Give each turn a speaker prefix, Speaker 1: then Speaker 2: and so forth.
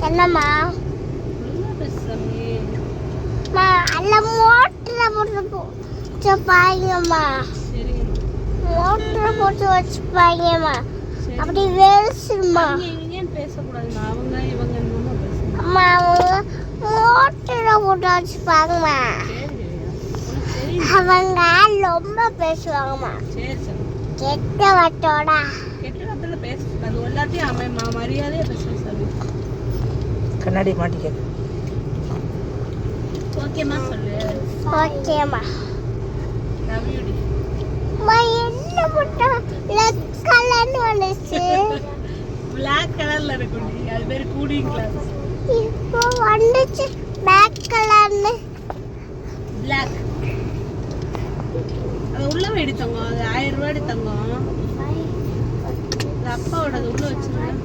Speaker 1: என்னம்மா? அல்ல மோட்டரை போட்டு வச்சுப்பாங்கம்மா. மோட்டரை போட்டு வச்சுப்பாங்கம்மா. அப்படி
Speaker 2: பேசுங்க
Speaker 1: அம்மா அவங்க மோட்டரை போட்டு வச்சுப்பாங்கம்மா. அவங்க ரொம்ப பேசுவாங்கம்மா.
Speaker 2: சரி சரி
Speaker 1: கெட்ட வட்டோட
Speaker 2: கெட்ட வார்த்தையில பேசக்கூடாது எல்லாத்தையும் அமைமா மரியாதையா பேசுங்க சாமி.
Speaker 3: கண்ணாடி மாட்டிக்க
Speaker 2: ஓகேம்மா சொல்லு.
Speaker 1: ஓகேம்மா.
Speaker 2: லவ் யூ டி.
Speaker 1: அம்மா என்ன போட்டா கலர்னு வந்துச்சு.
Speaker 2: பிளாக் கலர்ல இருக்கும் டி அது பேர் கூலிங் கிளாஸ்.
Speaker 1: இப்போ வந்துச்சு. பிளாக் கலர்னு
Speaker 2: பிளாக் அது உள்ள வெடி தங்கம் அது ஆயிரம் ரூபாய் தங்கம் அப்பாவோட உள்ள வச்சிருக்கேன்